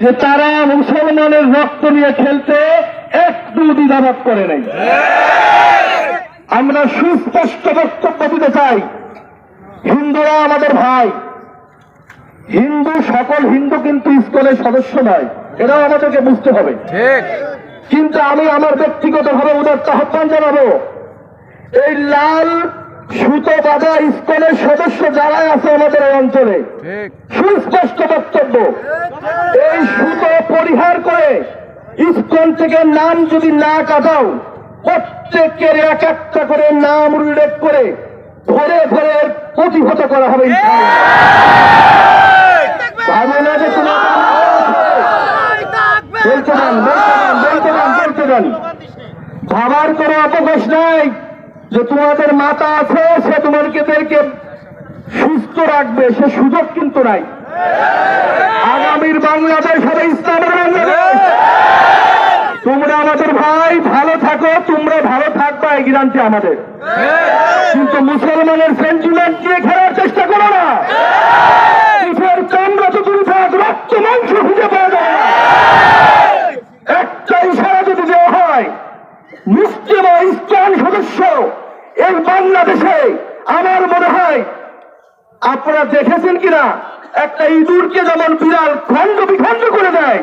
যে তারা মুসলমানের রক্ত নিয়ে খেলতে একটু দ্বিধাবোধ করে নাই। আমরা সুস্পষ্ট বক্তব্য দিতে চাই। হিন্দুরা আমাদের ভাই। হিন্দু সকল হিন্দু কিন্তু ইস্কনের সদস্য নয়। এটাও আমাদেরকে বুঝতে হবে। কিন্তু আমি আমার ব্যক্তিগতভাবে উদার্ত আহ্বান জানাব এই লাল সুতো বাঁধা ইস্কনের সদস্য যারা আছে আমাদের এই অঞ্চলে সুস্পষ্ট বক্তব্য। করে ইস্কন থেকে নাম যদি না কাটাও, প্রত্যেকের এক একটা করে নাম উল্লেখ করে ধরে ধরে প্রতিহত করা হবে ভাবার কোনো অবকাশ নাই যে তোমাদের মাতা আছে, সে তোমাদেরকে সুস্থ রাখবে, সে সুযোগ কিন্তু নাই। আগামীর বাংলাদেশ হবে ইসলামের বাংলাদেশ। তোমরা আমাদের ভাই, ভালো থাকো, তোমরা ভালো থাকবা, এই গ্রান্তি আমাদের। কিন্তু মুসলমানের সেন্টিমেন্ট নিয়ে খেলার চেষ্টা করো না। থাক রক্ত, মাংস খুঁজে পাওয়া না। একটা ইশারা যদি দেওয়া হয়, মুসলিম ও ইসলাম সদস্য এই বাংলাদেশে আমার মনে হয় আপনারা দেখেছেন কিনা? একটা ইঁদুরকে যেমন বিড়াল খণ্ড বিখণ্ড করে দেয়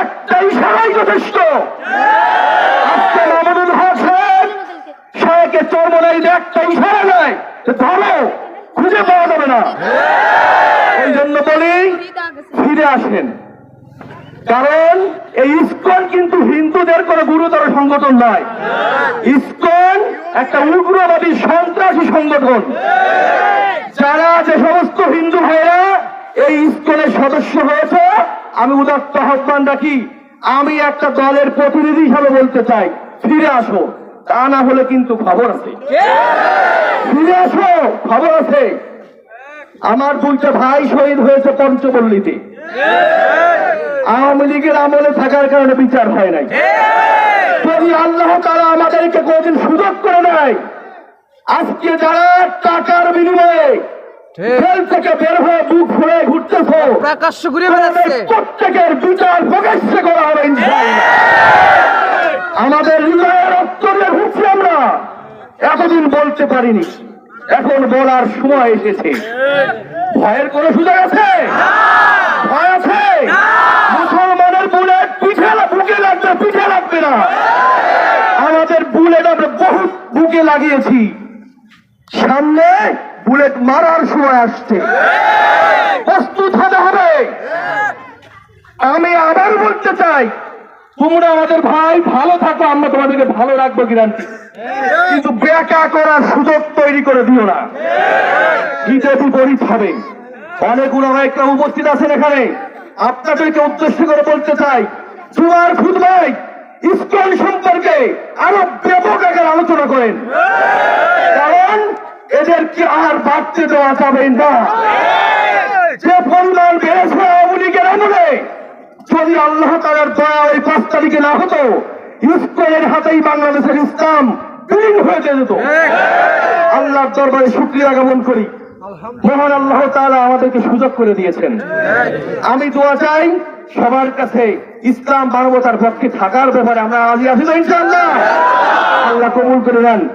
একটা ইশারাই যথেষ্ট। ফিরে আসেন। কারণ এই কিন্তু হিন্দুদের গুরুতর সংগঠন ইস্কন একটা উগ্রবাদী সন্ত্রাসী সংগঠন। যারা যে সমস্ত হিন্দু ইস্কনের সদস্য হয়েছে, আমি উদাত্ত আহ্বান রাখি, আমি একটা দলের প্রতিনিধি হিসাবে বলতে চাই, ফিরে আসো। তা না হলে কিন্তু খবর আছে। ফিরে আসো, খবর আছে। আমার দুইটা ভাই শহীদ হয়েছে পঞ্চপল্লীতে। আওয়ামী লীগের আমলে থাকার কারণে বিচার হয় নাই। যদি আল্লাহ তারা আমাদেরকে কোনদিন সুযোগ করে নেয় আজকে যারা টাকার বিনিময়ে জেল থেকে বের হয়ে বুক ফুলে ঘুরতেছ। প্রকাশ্য ঘুরে বেড়াচ্ছে। প্রত্যেকের বিচার প্রকাশ্যে করা হবে আমাদের হৃদয়ের ঘুরছি আমরা। এতদিন বলতে পারিনি এখন বলার সময় এসেছে। ভয়ের কোনো সুযোগ আছে? ভয় আছে? মুসলমানের বুলেট পিঠে বুকে লাগবে পিঠে লাগবে না। আমাদের বুলেট আমরা বহু বুকে লাগিয়েছি। সামনে বুলেট মারার সময় আসছে। প্রস্তুত হতে হবে। আমি আবার বলতে চাই, তোমরা আমাদের ভাই, ভালো থাকো, আমরা তোমাদেরকে ভালো রাখব গ্যারান্টি কিন্তু বেকা করার সুযোগ তৈরি করে দিও না। হিতে বিপরীত হবে। অনেক একটা উপস্থিত আছেন এখানে। আপনাদেরকে উদ্দেশ্য করে বলতে চাই খুদ ভাই ইস্কন সম্পর্কে আরও ব্যাপক আকার আলোচনা করেন। কারণ এদেরকে আর বাড়তে দেওয়া যাবে না। যে পরিমাণ বেড়েছে আওয়ামী লীগের আমলে যদি আল্লাহ তালার দয়া ওই পাঁচ তারিখে না হতো ইস্কনের হাতেই বাংলাদেশের ইসলাম বিলীন হয়ে যেত। আল্লাহর দরবারে শুক্রিয়া জ্ঞাপন করি। মহান আল্লাহ তাআলা আমাদেরকে সুযোগ করে দিয়েছেন। আমি দোয়া চাই সবার কাছে ইসলাম মানবতার পক্ষে থাকার ব্যাপারে। আমরা আজ আছি তো ইনশাআল্লাহ। আল্লাহ কবুল করে নেন।